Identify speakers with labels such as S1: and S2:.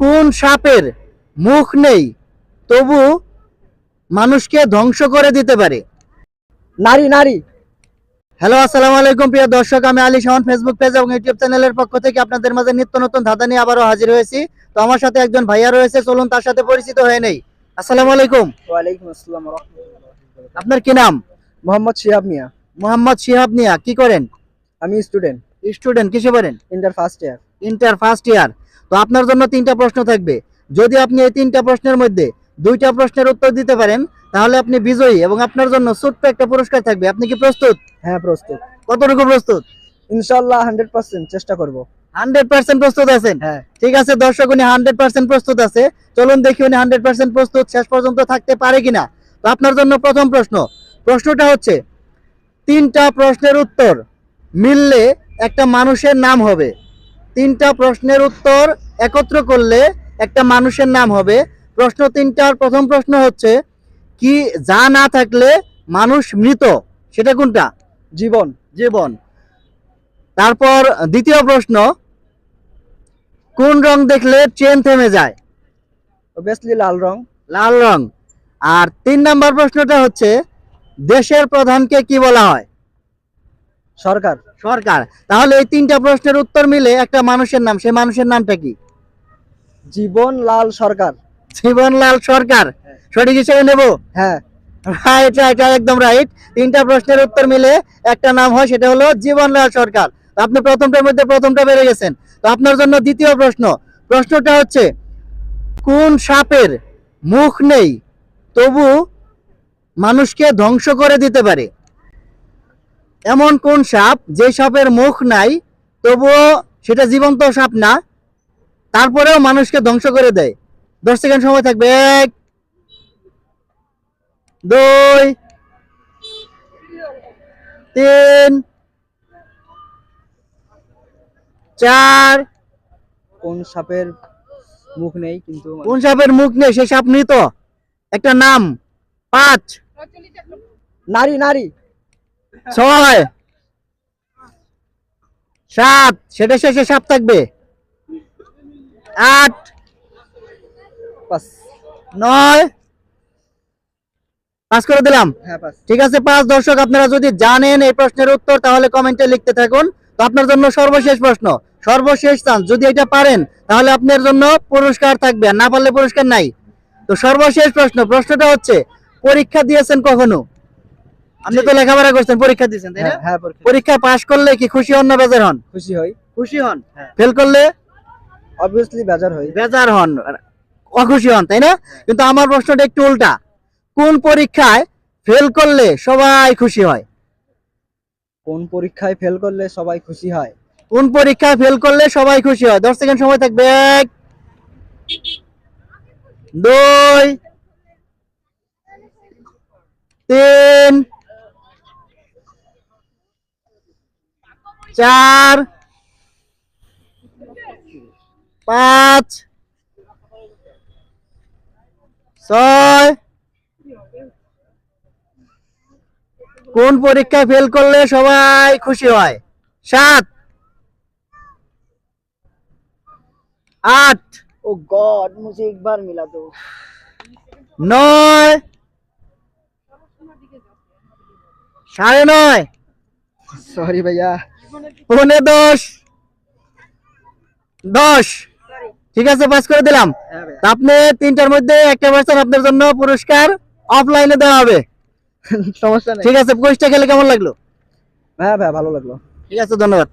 S1: কোন সাপের মুখ নেই তবু মানুষকে ধ্বংস করে দিতে পারে।
S2: নারী নারী।
S1: হ্যালো আসসালামু আলাইকুম প্রিয় দর্শক আমি আলী শাহন ফেসবুক পেজ এবং ইউটিউব চ্যানেলের পক্ষ থেকে আপনাদের মাঝে নিত্য নতুন ধাঁধা নিয়ে আবারও হাজির হয়েছি। তো আমার সাথে একজন ভাইয়া রয়েছে চলুন তার সাথে পরিচিত হয়ে নেই। আসসালামু আলাইকুম।
S2: ওয়ালাইকুম আসসালাম রহমতুল্লাহ।
S1: আপনার কি নাম?
S2: মোহাম্মদ শিহাব মিয়া।
S1: মোহাম্মদ শিহাব মিয়া কি করেন?
S2: আমি স্টুডেন্ট
S1: স্টুডেন্ট কিসে পড়েন?
S2: Inter first year
S1: inter first year তো আপনার জন্য তিনটা প্রশ্ন থাকবে। যদি আপনি এই তিনটা প্রশ্নের মধ্যে দুইটা প্রশ্নের উত্তর দিতে পারেন তাহলে আপনি বিজয়ী এবং আপনার জন্য ছোট্ট একটা পুরস্কার থাকবে। আপনি কি প্রস্তুত?
S2: হ্যাঁ প্রস্তুত।
S1: কতটুকু প্রস্তুত?
S2: ইনশাআল্লাহ হান্ড্রেড পার্সেন্ট চেষ্টা করব।
S1: হান্ড্রেড পার্সেন্ট প্রস্তুত আছেন?
S2: হ্যাঁ।
S1: ঠিক আছে দর্শক উনি হান্ড্রেড পার্সেন্ট প্রস্তুত আছে। চলুন দেখি উনি হান্ড্রেড পার্সেন্ট প্রস্তুত শেষ পর্যন্ত থাকতে পারে কিনা। তো আপনার জন্য প্রথম প্রশ্ন। প্রশ্নটা হচ্ছে তিনটা প্রশ্নের উত্তর মিললে একটা মানুষের নাম হবে। তিনটা প্রশ্নের উত্তর একত্র করলে একটা মানুষের নাম হবে। প্রশ্ন তিনটার প্রথম প্রশ্ন হচ্ছে কি যা না থাকলে মানুষ মৃত? সেটা কোনটা?
S2: জীবন।
S1: জীবন। তারপর দ্বিতীয় প্রশ্ন কোন রং দেখলে ট্রেন থেমে যায়?
S2: অবভিয়াসলি লাল রং।
S1: লাল রং। আর তিন নম্বর প্রশ্নটা হচ্ছে দেশের প্রধানকে কি বলা হয়?
S2: সরকার।
S1: সরকার। তাহলে এই তিনটা প্রশ্নের উত্তর মিলে একটা মানুষের নাম সেই মানুষের নামটা কি?
S2: জীবন লাল সরকার।
S1: জীবনলাল সরকার। সঠিক হিসেবে নেব?
S2: হ্যাঁ।
S1: রাইট রাইট একদম রাইট তিনটা প্রশ্নের উত্তর মিলে একটা নাম হয় সেটা হলো জীবনলাল সরকার। আপনি প্রথমটার মধ্যে প্রথমটা বেড়ে গেছেন। তো আপনার জন্য দ্বিতীয় প্রশ্ন। প্রশ্নটা হচ্ছে কোন সাপের মুখ নেই তবু মানুষকে ধ্বংস করে দিতে পারে? এমন কোন সাপ যে সাপের মুখ নাই তবুও সেটা জীবন্ত সাপ না তারপরেও মানুষকে ধ্বংস করে দেয়। দশ সেকেন্ড সময় থাকবে এক দুই তিন চার।
S2: কোন সাপের মুখ নেই কিন্তু
S1: কোন সাপের মুখ নেই সে সাপ মৃত। একটা নাম পাঁচ।
S2: নারী নারী।
S1: ছয়। সাত। সেটা শেষে সাপ থাকবে। আট। নয়। পাস করে দিলাম।
S2: হ্যাঁ
S1: ঠিক আছে পাঁচ দর্শক আপনারা যদি জানেন এই প্রশ্নের উত্তর তাহলে কমেন্টে লিখতে থাকুন। তো আপনার জন্য সর্বশেষ প্রশ্ন। সর্বশেষ চান্স। যদি এটা পারেন তাহলে আপনার জন্য পুরস্কার থাকবে। না পারলে পুরস্কার নাই। তো সর্বশেষ প্রশ্ন। প্রশ্নটা হচ্ছে পরীক্ষা দিয়েছেন কখনো? আপনি তো লেখাপড়া করছেন পরীক্ষা দিয়েছেন তাই না?
S2: হ্যাঁ হ্যাঁ পরীক্ষা-
S1: পাশ করলে কি খুশি হন না বেজার হন?
S2: খুশি হই।
S1: খুশি হন?
S2: হ্যাঁ।
S1: ফেল করলে?
S2: অবভিয়াসলি বেজার হই।
S1: বেজার হন অখুশি হন তাই না? কিন্তু আমার প্রশ্নটা একটু উল্টা। কোন পরীক্ষায় ফেল করলে সবাই খুশি হয়?
S2: কোন পরীক্ষায় ফেল করলে সবাই খুশি হয়?
S1: কোন পরীক্ষায় ফেল করলে সবাই খুশি হয়? দশ সেকেন্ড সময় থাকবে। এক দুই তিন চার পাঁচ ছয়। কোন পরীক্ষায় ফেল করলে সবাই খুশি হয়? সাত आठ
S2: ও গড মুঝে একবার মিলা দো
S1: নয়। সাড়ে নয়।
S2: সরি ভাইয়া।
S1: পৌনে দশ। দশ। ঠিক আছে পাস করে দিলাম।
S2: হ্যাঁ
S1: আপনি তিনটার মধ্যে একটা পার্সেন্ট আপনার জন্য পুরস্কার অফলাইনে দেওয়া হবে।
S2: সমস্যা নেই।
S1: ঠিক আছে কোচটা খেলে কেমন লাগল?
S2: হ্যাঁ ভাই ভালো লাগল।
S1: ঠিক আছে ধন্যবাদ।